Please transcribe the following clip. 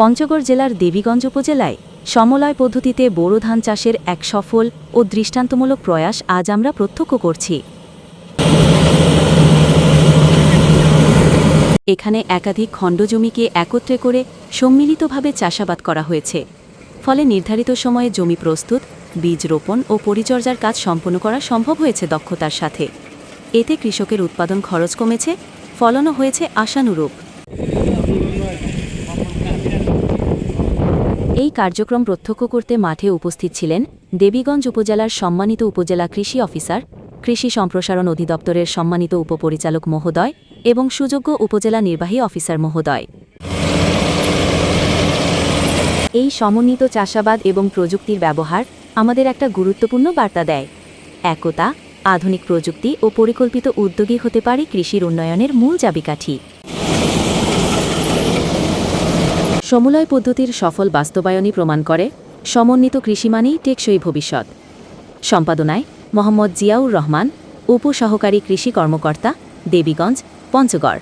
পঞ্চগড় জেলার দেবীগঞ্জ উপজেলায় সমলয় পদ্ধতিতে বোরো ধান চাষের এক সফল ও দৃষ্টান্তমূলক প্রয়াস আজ আমরা প্রত্যক্ষ করছি। এখানে একাধিক খণ্ড জমিকে একত্রে করে সম্মিলিতভাবে চাষাবাদ করা হয়েছে। ফলে নির্ধারিত সময়ে জমি প্রস্তুত, বীজ রোপণ ও পরিচর্যার কাজ সম্পন্ন করা সম্ভব হয়েছে দক্ষতার সাথে। এতে কৃষকের উৎপাদন খরচ কমেছে, ফলনও হয়েছে আশানুরূপ। এই কার্যক্রম প্রত্যক্ষ করতে মাঠে উপস্থিত ছিলেন দেবীগঞ্জ উপজেলার সম্মানিত উপজেলা কৃষি অফিসার, কৃষি সম্প্রসারণ অধিদপ্তরের সম্মানিত উপপরিচালক মহোদয় এবং সুযোগ্য উপজেলা নির্বাহী অফিসার মহোদয়। এই সমন্বিত চাষাবাদ এবং প্রযুক্তির ব্যবহার আমাদের একটা গুরুত্বপূর্ণ বার্তা দেয়। একতা, আধুনিক প্রযুক্তি ও পরিকল্পিত উদ্যোগী হতে পারে কৃষির উন্নয়নের মূল চাবিকাঠি। সমলয় পদ্ধতির সফল বাস্তবায়নই প্রমাণ করে সমন্বিত কৃষি মানেই টেকসই ভবিষ্যৎ। সম্পাদনায় মোহাম্মদ জিয়াউর রহমান, উপসহকারী কৃষি কর্মকর্তা, দেবীগঞ্জ, পঞ্চগড়।